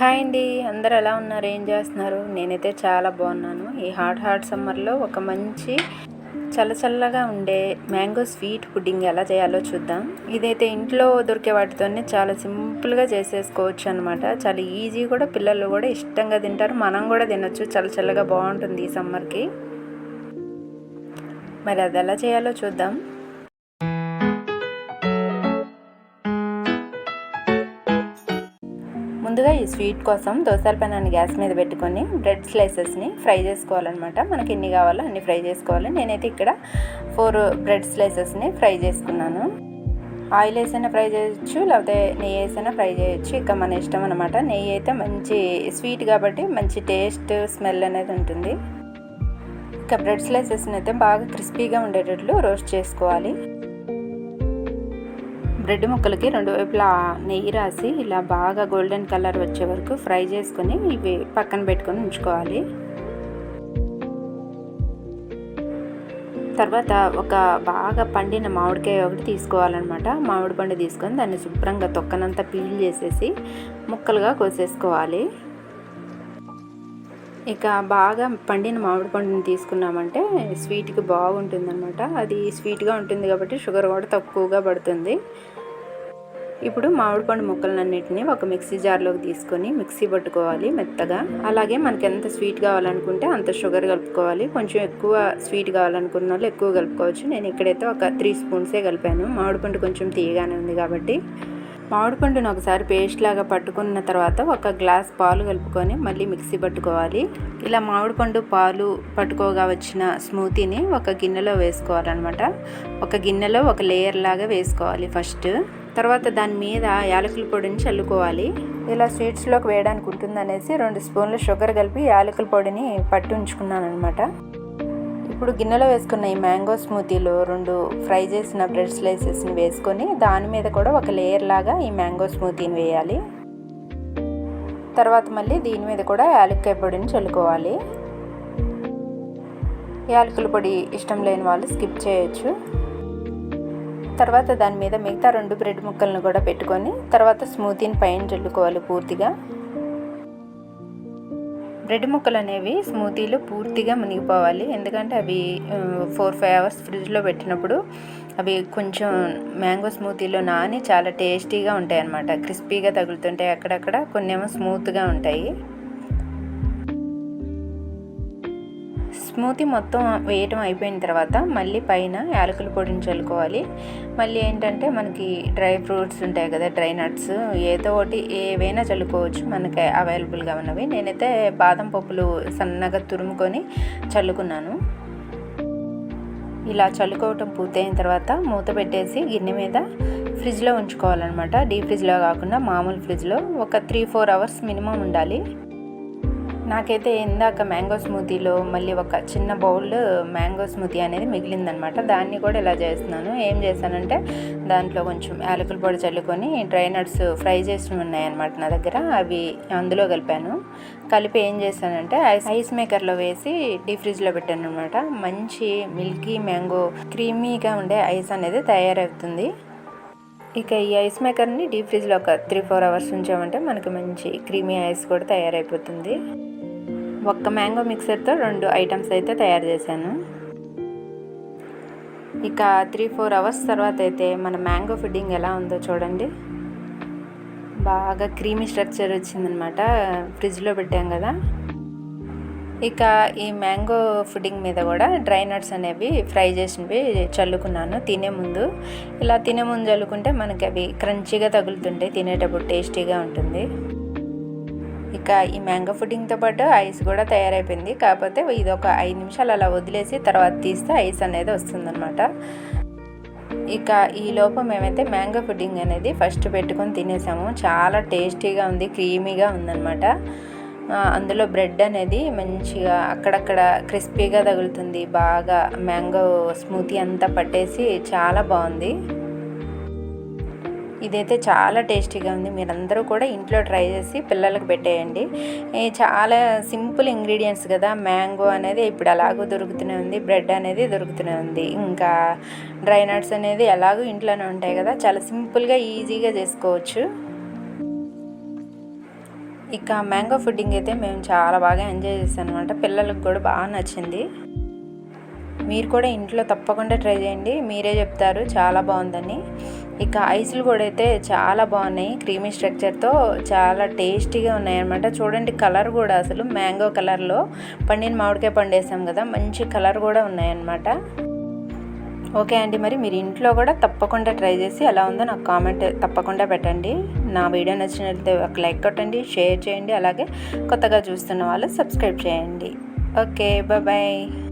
Hi అండి. అందరు ఎలా ఉన్నారు? ఏం చేస్తున్నారు? నేనైతే చాలా బాగున్నాను. ఈ హాట్ హాట్ సమ్మర్లో ఒక మంచి చల్లచల్లగా ఉండే మ్యాంగో స్వీట్ పుడ్డింగ్ ఎలా చేయాలో చూద్దాం. ఇదైతే ఇంట్లో దొరికే వాటితోనే చాలా సింపుల్గా చేసేసుకోవచ్చు అనమాట చాలా ఈజీ కూడా పిల్లలు కూడా ఇష్టంగా తింటారు. మనం కూడా తినొచ్చు. చల్ల చల్లగా బాగుంటుంది ఈ సమ్మర్కి. మరి అది ఎలా చేయాలో చూద్దాం. ముందుగా ఈ స్వీట్ కోసం దోసల పెనాన్ని గ్యాస్ మీద పెట్టుకొని బ్రెడ్ స్లైసెస్ని ఫ్రై చేసుకోవాలన్నమాట. మనకి ఎన్ని కావాలో అన్ని ఫ్రై చేసుకోవాలి. నేనైతే ఇక్కడ ఫోర్ బ్రెడ్ స్లైసెస్ని ఫ్రై చేసుకున్నాను. ఆయిల్ వేసైనా ఫ్రై చేయొచ్చు లేకపోతే నెయ్యి వేసైనా ఫ్రై చేయొచ్చు. ఇక మన ఇష్టం అనమాట నెయ్యి అయితే మంచి స్వీట్ కాబట్టి మంచి టేస్ట్ స్మెల్ అనేది ఉంటుంది. ఇక బ్రెడ్ స్లైసెస్ని అయితే బాగా క్రిస్పీగా ఉండేటట్లు రోస్ట్ చేసుకోవాలి. బ్రెడ్ ముక్కలకి రెండు వైపులా నెయ్యి రాసి ఇలా బాగా గోల్డెన్ కలర్ వచ్చే వరకు ఫ్రై చేసుకొని ఇవి పక్కన పెట్టుకొని ఉంచుకోవాలి. తర్వాత ఒక బాగా పండిన మామిడికాయ ఒకటి తీసుకోవాలన్నమాట. మామిడి పండు తీసుకొని దాన్ని శుభ్రంగా తొక్కనంతా పీల్ చేసేసి ముక్కలుగా కోసేసుకోవాలి. ఇక బాగా పండిన మామిడి పండుని తీసుకున్నామంటే స్వీట్కి బాగుంటుంది అనమాట అది స్వీట్గా ఉంటుంది కాబట్టి షుగర్ కూడా తక్కువగా పడుతుంది. ఇప్పుడు మామిడి పండు ముక్కలన్నింటినీ ఒక మిక్సీ జార్లోకి తీసుకొని మిక్సీ పట్టుకోవాలి మెత్తగా. అలాగే మనకి ఎంత స్వీట్ కావాలనుకుంటే అంత షుగర్ కలుపుకోవాలి. కొంచెం ఎక్కువ స్వీట్ కావాలనుకున్న వాళ్ళు ఎక్కువ కలుపుకోవచ్చు. నేను ఇక్కడైతే ఒక త్రీ స్పూన్సే కలిపాను. మామిడి పండు కొంచెం తీయగానే ఉంది కాబట్టి. మామిడిపండుని ఒకసారి పేస్ట్ లాగా పట్టుకున్న తర్వాత ఒక గ్లాస్ పాలు కలుపుకొని మళ్ళీ మిక్సీ పట్టుకోవాలి. ఇలా మామిడిపండు పాలు పట్టుకోగా వచ్చిన స్మూతీని ఒక గిన్నెలో వేసుకోవాలన్నమాట. ఒక గిన్నెలో ఒక లేయర్ లాగా వేసుకోవాలి ఫస్ట్. తర్వాత దాని మీద యాలకుల పొడిని చల్లుకోవాలి. ఇలా స్వీట్స్లోకి వేయడానికి ఉంటుందనేసి రెండు స్పూన్లు షుగర్ కలిపి యాలకుల పొడిని పట్టి ఉంచుకున్నాను అనమాట ఇప్పుడు గిన్నెలో వేసుకున్న ఈ మ్యాంగో స్మూతీలో రెండు ఫ్రై చేసిన బ్రెడ్ స్లైసెస్ని వేసుకొని దాని మీద కూడా ఒక లేయర్ లాగా ఈ మ్యాంగో స్మూతీని వేయాలి. తర్వాత మళ్ళీ దీని మీద కూడా యాలక్కాయ పొడిని చల్లుకోవాలి. యాలకుల పొడి ఇష్టం లేని వాళ్ళు స్కిప్ చేయొచ్చు. తర్వాత దాని మీద మిగతా రెండు బ్రెడ్ ముక్కలను కూడా పెట్టుకొని తర్వాత స్మూతీని పైన చల్లుకోవాలి పూర్తిగా. బ్రెడ్ ముక్కలు అనేవి స్మూతీలో పూర్తిగా మునిగిపోవాలి. ఎందుకంటే అవి ఫోర్ ఫైవ్ అవర్స్ ఫ్రిడ్జ్లో పెట్టినప్పుడు అవి కొంచెం మ్యాంగో స్మూతీలో నాని చాలా టేస్టీగా ఉంటాయి అన్నమాట క్రిస్పీగా తగులుతుంటాయి. అక్కడక్కడ కొన్ని ఏమో స్మూత్గా ఉంటాయి. స్మూతీ మొత్తం వేయటం అయిపోయిన తర్వాత మళ్ళీ పైన యాలకుల పొడిని చల్లుకోవాలి. మళ్ళీ ఏంటంటే మనకి డ్రై ఫ్రూట్స్ ఉంటాయి కదా డ్రై నట్స్ ఏదో ఒకటి ఏవైనా చల్లుకోవచ్చు. మనకి అవైలబుల్గా ఉన్నవి. నేనైతే బాదం పప్పులు సన్నగా తురుముకొని చల్లుకున్నాను. ఇలా చల్లుకోవటం పూర్తయిన తర్వాత మూత పెట్టేసి గిన్నె మీద ఫ్రిడ్జ్లో ఉంచుకోవాలన్నమాట. డీప్ ఫ్రిడ్జ్లో కాకుండా మామూలు ఫ్రిడ్జ్లో ఒక త్రీ ఫోర్ అవర్స్ మినిమం ఉండాలి. నాకైతే ఇందాక మ్యాంగో స్మూతీలో మళ్ళీ ఒక చిన్న బౌల్ మ్యాంగో స్మూతీ అనేది మిగిలిందనమాట. దాన్ని కూడా ఇలా చేస్తున్నాను. ఏం చేశానంటే దాంట్లో కొంచెం యాలకుల పొడి చల్లుకొని డ్రై నట్స్ ఫ్రై చేసి ఉన్నాయన్నమాట నా దగ్గర. అవి అందులో కలిపాను. కలిపి ఏం చేశానంటే ఐస్ ఐస్ మేకర్లో వేసి డీ ఫ్రిడ్జ్లో పెట్టాను అనమాట మంచి మిల్కీ మ్యాంగో క్రీమీగా ఉండే ఐస్ అనేది తయారవుతుంది. ఇక ఈ ఐస్ మేకర్ని డీప్ ఫ్రిడ్జ్లో ఒక త్రీ ఫోర్ అవర్స్ ఉంచామంటే మనకి మంచి క్రీమీ ఐస్ కూడా తయారైపోతుంది. ఒక్క మ్యాంగో మిక్సర్తో రెండు ఐటమ్స్ అయితే తయారు చేశాను. ఇక త్రీ ఫోర్ అవర్స్ తర్వాత అయితే మన మ్యాంగో ఫిడ్డింగ్ ఎలా ఉందో చూడండి. బాగా క్రీమీ స్ట్రక్చర్ వచ్చిందనమాట ఫ్రిడ్జ్లో పెట్టాం కదా. ఇక ఈ మ్యాంగో ఫుడ్డింగ్ మీద కూడా డ్రై నట్స్ అనేవి ఫ్రై చేసినవి చల్లుకున్నాను తినే ముందు. ఇలా తినే ముందు చల్లుకుంటే మనకి అవి క్రంచీగా తగులుతుంటాయి తినేటప్పుడు టేస్టీగా ఉంటుంది. ఇక ఈ మ్యాంగో ఫుడ్డింగ్తో పాటు ఐస్ కూడా తయారైపోయింది. కాకపోతే ఇది ఒక ఐదు నిమిషాలు అలా వదిలేసి తర్వాత తీస్తే ఐస్ అనేది వస్తుందన్నమాట. ఇక ఈ లోపం మేమైతే మ్యాంగో పుడ్డింగ్ అనేది ఫస్ట్ పెట్టుకొని తినేసాము. చాలా టేస్టీగా ఉంది క్రీమీగా ఉందన్నమాట. అందులో బ్రెడ్ అనేది మంచిగా అక్కడక్కడ క్రిస్పీగా తగులుతుంది. బాగా మ్యాంగో స్మూతీ అంతా పట్టేసి చాలా బాగుంది. ఇదైతే చాలా టేస్టీగా ఉంది. మీరందరూ కూడా ఇంట్లో ట్రై చేసి పిల్లలకు పెట్టేయండి. చాలా సింపుల్ ఇంగ్రీడియంట్స్ కదా మ్యాంగో అనేది ఇప్పుడు ఎలాగో దొరుకుతూనే ఉంది బ్రెడ్ అనేది దొరుకుతూనే ఉంది. ఇంకా డ్రై నట్స్ అనేది ఎలాగో ఇంట్లోనే ఉంటాయి కదా చాలా సింపుల్గా ఈజీగా చేసుకోవచ్చు. ఇక మ్యాంగో ఫుడ్డింగ్ అయితే మేము చాలా బాగా ఎంజాయ్ చేసాం అనమాట పిల్లలకు కూడా బాగా నచ్చింది. మీరు కూడా ఇంట్లో తప్పకుండా ట్రై చేయండి. మీరే చెప్తారు. చాలా బాగుందని. ఇక ఐస్లు కూడా అయితే చాలా బాగున్నాయి. క్రీమీ స్ట్రక్చర్తో చాలా టేస్టీగా ఉన్నాయి అనమాట చూడండి కలర్ కూడా అసలు మ్యాంగో కలర్లో. పండిన మామిడికాయ పండేసాం కదా మంచి కలర్ కూడా ఉన్నాయన్నమాట. ఓకే అండి మరి మీరు ఇంట్లో కూడా తప్పకుండా ట్రై చేసి ఎలా ఉందో నాకు కామెంట్ తప్పకుండా పెట్టండి. నా వీడియో నచ్చినట్లయితే ఒక లైక్ కొట్టండి షేర్ చేయండి. అలాగే కొత్తగా చూస్తున్న వాళ్ళు సబ్స్క్రైబ్ చేయండి. Okay bye.